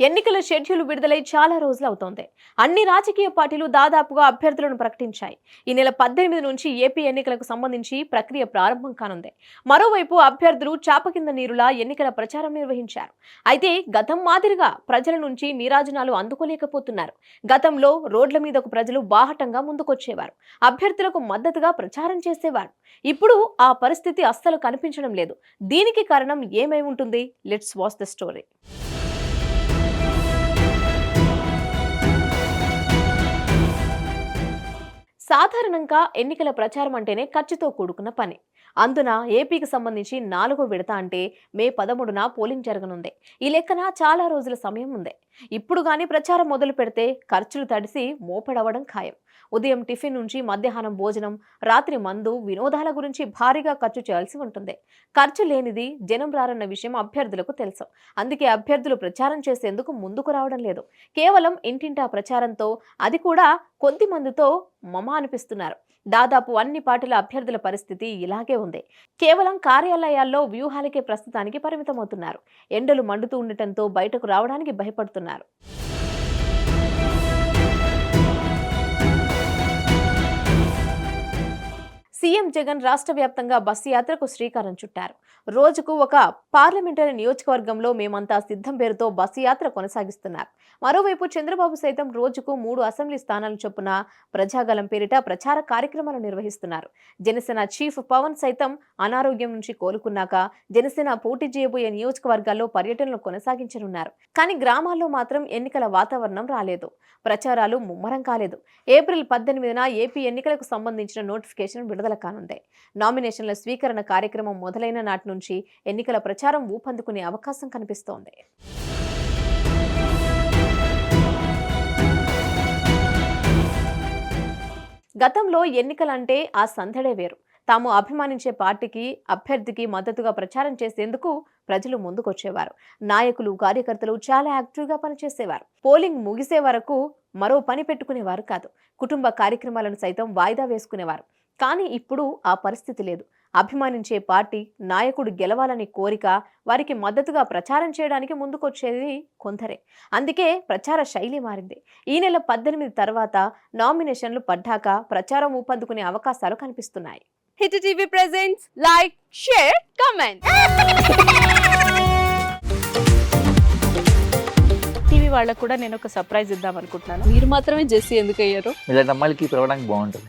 ఎన్నికల షెడ్యూల్ విడుదలై చాలా రోజులు అవుతోంది. అన్ని రాజకీయ పార్టీలు దాదాపుగా అభ్యర్థులను ప్రకటించాయి. ఈ నెల పద్దెనిమిది నుంచి ఏపీ ఎన్నికలకు సంబంధించి ప్రక్రియ ప్రారంభం కానుంది. మరోవైపు అభ్యర్థులు చాప కింద నీరులా ఎన్నికల ప్రచారం నిర్వహించారు. అయితే గతం మాదిరిగా ప్రజల నుంచి నీరాజనాలు అందుకోలేకపోతున్నారు. గతంలో రోడ్ల మీదకు ప్రజలు బాహటంగా ముందుకొచ్చేవారు. అభ్యర్థులకు మద్దతుగా ప్రచారం చేసేవారు. ఇప్పుడు ఆ పరిస్థితి అస్సలు కనిపించడం లేదు. దీనికి కారణం ఏమై ఉంటుంది? లెట్స్ వాచ్ ద స్టోరీ సాధారణంగా ఎన్నికల ప్రచారం అంటేనే ఖర్చుతో కూడుకున్న పని. అందున ఏపీకి సంబంధించి నాలుగో విడత అంటే మే పదమూడున పోలింగ్ జరగనుంది. ఈ లెక్కన చాలా రోజుల సమయం ఉంది. ఇప్పుడు గాని ప్రచారం మొదలు పెడితే ఖర్చులు తడిసి మోపెడవడం ఖాయం. ఉదయం టిఫిన్ నుంచి మధ్యాహ్నం భోజనం రాత్రి మందు వినోదాల గురించి భారీగా ఖర్చు చేయాల్సి ఉంటుంది. ఖర్చు లేనిది జనం రారన్న విషయం అభ్యర్థులకు తెలుసు. అందుకే అభ్యర్థులు ప్రచారం చేసేందుకు ముందుకు రావడం లేదు. కేవలం ఇంటింటా ప్రచారంతో అది కూడా కొద్ది మందితో మమ అనిపిస్తున్నారు. దాదాపు అన్ని పార్టీల అభ్యర్థుల పరిస్థితి ఇలాగే ఉంది. కేవలం కార్యాలయాల్లో వ్యూహాలకే ప్రస్తుతానికి పరిమితమవుతున్నారు. ఎండలు మండుతూ ఉండటంతో బయటకు రావడానికి భయపడుతున్నారు. సీఎం జగన్ రాష్ట్ర వ్యాప్తంగా బస్సు యాత్రకు శ్రీకారం చుట్టారు. రోజుకు ఒక పార్లమెంటరీ నియోజకవర్గంలో మేమంతా సిద్ధం పేరుతో బస్సు యాత్ర కొనసాగిస్తున్నారు. మరోవైపు చంద్రబాబు సైతం రోజుకు మూడు అసెంబ్లీ స్థానాలు చొప్పున ప్రజాగలం పేరిట ప్రచార కార్యక్రమాలు నిర్వహిస్తున్నారు. జనసేన చీఫ్ పవన్ సైతం అనారోగ్యం నుంచి కోలుకున్నాక జనసేన పోటీ చేయబోయే నియోజకవర్గాల్లో పర్యటనలు కొనసాగించనున్నారు. కానీ గ్రామాల్లో మాత్రం ఎన్నికల వాతావరణం రాలేదు. ప్రచారాలు ముమ్మరం కాలేదు. ఏప్రిల్ పద్దెనిమిదిన ఏపీ ఎన్నికలకు సంబంధించిన నోటిఫికేషన్ విడుదల కానుంది. నామినేషన్ల స్వీకరణ కార్యక్రమం మొదలైన నాటి నుంచి ఎన్నికల ప్రచారం ఊపందుకునే అవకాశం కనిపిస్తోంది. గతంలో ఎన్నికలంటే ఆ సందడే వేరు. తాము అభిమానించే పార్టీకి అభ్యర్థికి మద్దతుగా ప్రచారం చేసేందుకు ప్రజలు ముందుకొచ్చేవారు. నాయకులు కార్యకర్తలు చాలా యాక్టివ్గా పనిచేసేవారు. పోలింగ్ ముగిసే వరకు మరో పని పెట్టుకునేవారు కాదు. కుటుంబ కార్యక్రమాలను సైతం వాయిదా వేసుకునేవారు. కానీ ఇప్పుడు ఆ పరిస్థితి లేదు. అభిమానించే పార్టీ నాయకుడు గెలవాలని కోరిక వారికి మద్దతుగా ప్రచారం చేయడానికి ముందుకొచ్చేది కొందరే. అందుకే ప్రచార శైలి మారింది. ఈ నెల పద్దెనిమిది తర్వాత నామినేషన్లు పడ్డాక ప్రచారం ఊపందుకునే అవకాశాలు కనిపిస్తున్నాయి. Hit TV presents like share comment. TV వాళ్ళకు కూడా నేను ఒక సర్ప్రైజ్ ఇద్దాం అనుకుంటున్నాను. మీరు మాత్రమే జెస్సీ ఎందుకు అయ్యారు ఇలాంటి అమ్మాయిలకి పిలవడానికి బాగుంటుంది.